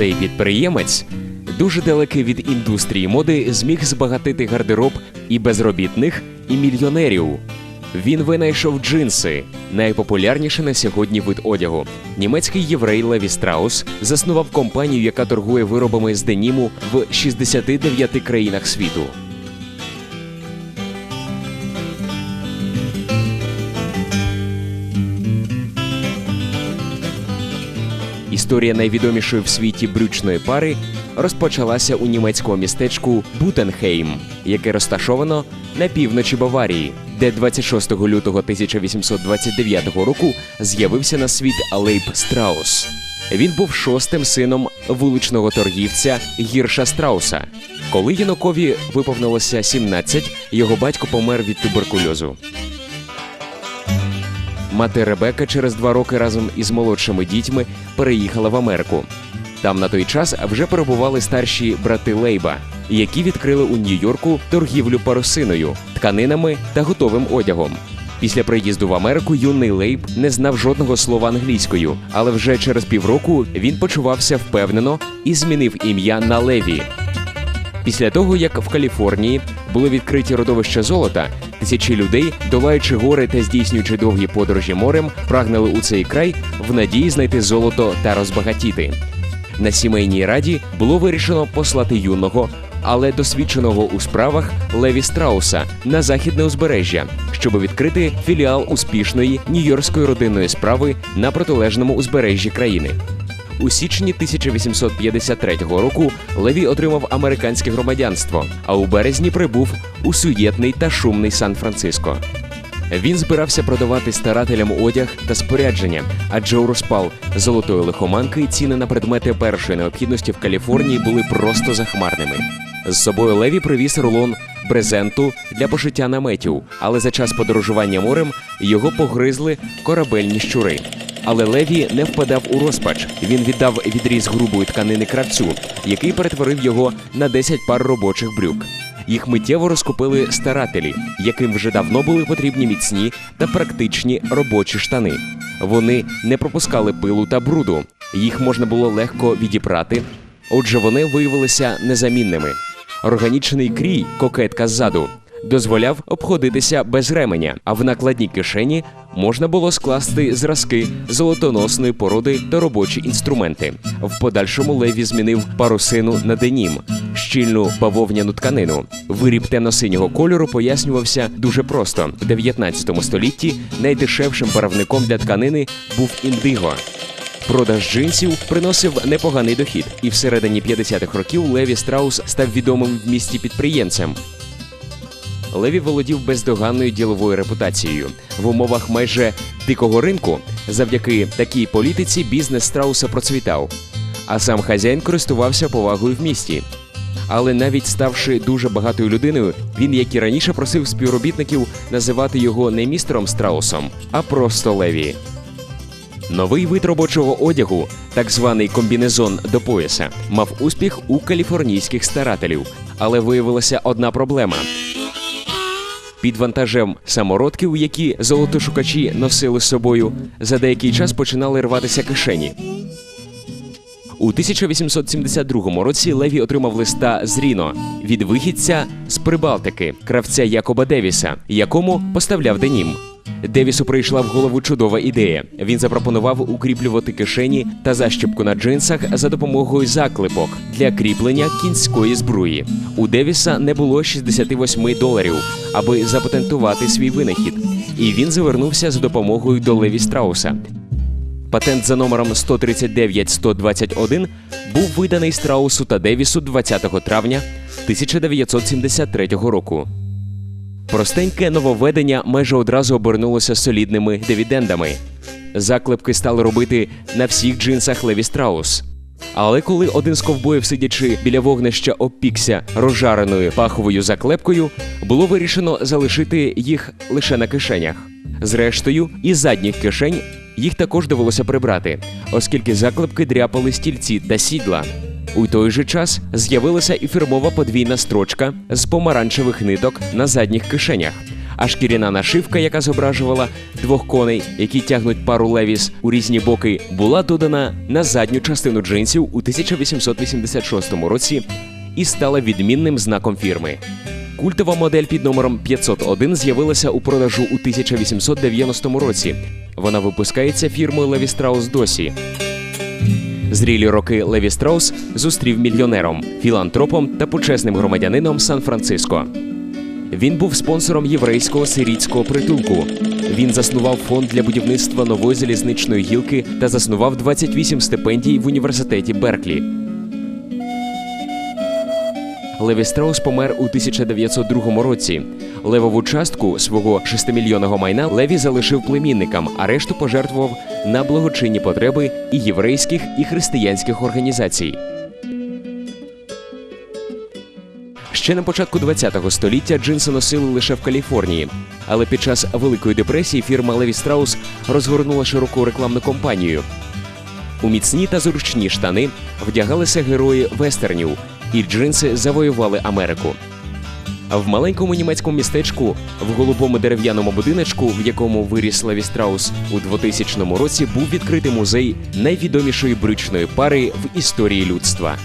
Цей підприємець, дуже далекий від індустрії моди, зміг збагатити гардероб і безробітних, і мільйонерів. Він винайшов джинси, найпопулярніший на сьогодні вид одягу. Німецький єврей Леві Страус заснував компанію, яка торгує виробами з деніму в 69 країнах світу. Історія найвідомішої в світі брючної пари розпочалася у німецькому містечку Бутенхейм, яке розташовано на півночі Баварії, де 26 лютого 1829 року з'явився на світ Лейб Страус. Він був шостим сином вуличного торгівця Гірша Страуса. Коли юнакові виповнилося 17, його батько помер від туберкульозу. Мати Ребека через два роки разом із молодшими дітьми переїхала в Америку. Там на той час вже перебували старші брати Лейба, які відкрили у Нью-Йорку торгівлю парусиною, тканинами та готовим одягом. Після приїзду в Америку юний Лейб не знав жодного слова англійською, але вже через півроку він почувався впевнено і змінив ім'я на Леві. Після того, як в Каліфорнії були відкриті родовища золота, тисячі людей, долаючи гори та здійснюючи довгі подорожі морем, прагнули у цей край в надії знайти золото та розбагатіти. На сімейній раді було вирішено послати юного, але досвідченого у справах Леві Страуса на західне узбережжя, щоб відкрити філіал успішної нью-йоркської родинної справи на протилежному узбережжі країни. У січні 1853 року Леві отримав американське громадянство, а у березні прибув у суєтний та шумний Сан-Франциско. Він збирався продавати старателям одяг та спорядження, адже у розпал золотої лихоманки ціни на предмети першої необхідності в Каліфорнії були просто захмарними. З собою Леві привіз рулон брезенту для пошиття наметів, але за час подорожування морем його погризли корабельні щури. Але Леві не впадав у розпач. Він віддав відріз грубої тканини кравцю, який перетворив його на 10 пар робочих брюк. Їх миттєво розкупили старателі, яким вже давно були потрібні міцні та практичні робочі штани. Вони не пропускали пилу та бруду, їх можна було легко відіпрати. Отже, вони виявилися незамінними. Органічний крій, кокетка ззаду, дозволяв обходитися без ременя, а в накладній кишені можна було скласти зразки золотоносної породи та робочі інструменти. В подальшому Леві змінив парусину на денім, щільну бавовняну тканину. Виріб темно-синього кольору пояснювався дуже просто. В 19 столітті найдешевшим барвником для тканини був індиго. Продаж джинсів приносив непоганий дохід, і всередині 50-х років Леві Страус став відомим в місті підприємцем. Леві володів бездоганною діловою репутацією в умовах майже дикого ринку. Завдяки такій політиці бізнес страуса процвітав, а сам хазяїн користувався повагою в місті. Але навіть ставши дуже багатою людиною, він, як і раніше, просив співробітників називати його не містером Страусом, а просто Леві. Новий вид робочого одягу, так званий комбінезон до пояса, мав успіх у каліфорнійських старателів, але виявилася одна проблема. Під вантажем самородків, які золотошукачі носили з собою, за деякий час починали рватися кишені. У 1872 році Леві отримав листа з Ріно від вихідця з Прибалтики, кравця Якоба Девіса, якому поставляв денім. Девісу прийшла в голову чудова ідея. Він запропонував укріплювати кишені та защіпку на джинсах за допомогою заклепок для кріплення кінської збруї. У Девіса не було 68 доларів, аби запатентувати свій винахід, і він завернувся за допомогою до Леві Страуса. Патент за номером 139-121 був виданий Страусу та Девісу 20 травня 1973 року. Простеньке нововведення майже одразу обернулося солідними дивідендами. Заклепки стали робити на всіх джинсах Леві Страус. Але коли один з ковбоїв, сидячи біля вогнища, опікся розжареною паховою заклепкою, було вирішено залишити їх лише на кишенях. Зрештою, із задніх кишень їх також довелося прибрати, оскільки заклепки дряпали стільці та сідла. У той же час з'явилася і фірмова подвійна строчка з помаранчевих ниток на задніх кишенях. А шкіряна нашивка, яка зображувала двох коней, які тягнуть пару левіс у різні боки, була додана на задню частину джинсів у 1886 році і стала відмінним знаком фірми. Культова модель під номером 501 з'явилася у продажу у 1890 році. Вона випускається фірмою Леві Страус досі. Зрілі роки Леві Страус зустрів мільйонером, філантропом та почесним громадянином Сан-Франциско. Він був спонсором єврейського сирійського притулку. Він заснував фонд для будівництва нової залізничної гілки та заснував 28 стипендій в університеті Берклі. Леві Страус помер у 1902 році. Левову частку свого 6-мільйонного майна Леві залишив племінникам, а решту пожертвував на благочинні потреби і єврейських, і християнських організацій. Ще на початку ХХ століття джинси носили лише в Каліфорнії, але під час Великої депресії фірма Леві Страус розгорнула широку рекламну кампанію. У міцні та зручні штани вдягалися герої вестернів, і джинси завоювали Америку. В маленькому німецькому містечку, в голубому дерев'яному будиночку, в якому виріс Леві Страус, у 2000 році був відкритий музей найвідомішої брючної пари в історії людства.